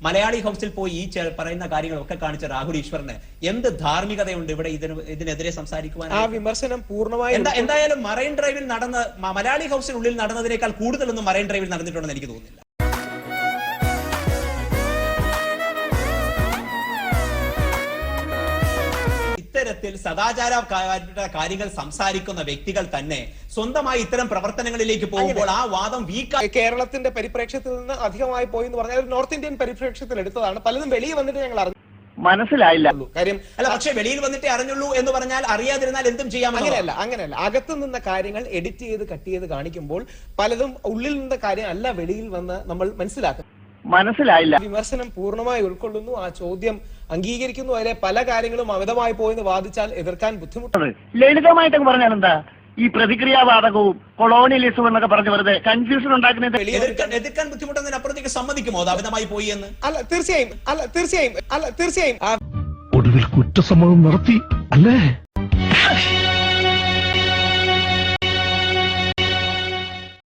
മലയാളി ഹൗസിൽ പോയി ഈ പറയുന്ന കാര്യങ്ങളൊക്കെ കാണിച്ച രാഹുൽ ഈശ്വറിന് എന്ത് ധാർമ്മികതയുണ്ട് ഇവിടെ ഇതിന് ഇതിനെതിരെ സംസാരിക്കുവാൻ? ആ വിമർശനം പൂർണമായി എന്താ എന്തായാലും മറൈൻ ഡ്രൈവിൽ നടന്ന മലയാളി ഹൗസിനുള്ളിൽ നടന്നതിനേക്കാൾ കൂടുതലൊന്നും മറൈൻ ഡ്രൈവിൽ നടന്നിട്ടുണ്ടെന്ന് എനിക്ക് തോന്നുന്നില്ല. ഇത്തരത്തിൽ സദാചാര കാര്യങ്ങൾ സംസാരിക്കുന്ന വ്യക്തികൾ തന്നെ സ്വന്തമായി ഇത്തരം പ്രവർത്തനങ്ങളിലേക്ക് പോകുമ്പോൾ ആ വാദം വീക്കായി കേരളത്തിന്റെ പരിപ്രേക്ഷ്യത്തിൽ നിന്ന് അധികമായി പോയി എന്ന് പറഞ്ഞാൽ നോർത്ത് ഇന്ത്യൻ പരിപ്രേക്ഷ്യത്തിൽ എടുത്തതാണ്. പലതും വെളിയിൽ വന്നിട്ട് ഞങ്ങൾ അറിഞ്ഞു. മനസ്സിലായില്ല. കാര്യം അല്ല പക്ഷെ വെളിയിൽ വന്നിട്ടേ അറിഞ്ഞുള്ളൂ എന്ന് പറഞ്ഞാൽ അറിയാതിരുന്നാൽ എന്തും ചെയ്യാം അങ്ങനെയല്ല അങ്ങനെയല്ല. അകത്തു നിന്ന കാര്യങ്ങൾ എഡിറ്റ് ചെയ്ത് കട്ട് ചെയ്ത് കാണിക്കുമ്പോൾ പലതും ഉള്ളിൽ നിന്ന കാര്യം അല്ല വെളിയിൽ വന്ന് നമ്മൾ മനസ്സിലാക്കും മനസ്സിലായില്ല. വിമർശനം പൂർണമായി ഉൾക്കൊള്ളുന്നു. ആ ചോദ്യം അംഗീകരിക്കുന്നു. അതിലെ പല കാര്യങ്ങളും അമിതമായി പോയെന്ന് വാദിച്ചാൽ എതിർക്കാൻ ബുദ്ധിമുട്ടുണ്ട് ലളിതമായിട്ടൊക്കെ പറഞ്ഞാൽ എന്താ? ഈ പ്രതിക്രിയാവാദകവും കൊളോണിയലിസവും എന്നൊക്കെ പറഞ്ഞു വെറുതെ കൺഫ്യൂഷൻ ഉണ്ടാക്കുന്നത് എതിർക്കാൻ ബുദ്ധിമുട്ടുന്നതിനപ്പുറത്തേക്ക് സമ്മതിക്കുമോ? അത് അമിതമായി പോയി എന്ന്. അല്ല തീർച്ചയായും. അല്ല തീർച്ചയായും. അല്ല തീർച്ചയായും. ഒടുവിൽ കുറ്റസമ്മതം നടത്തി അല്ലേ?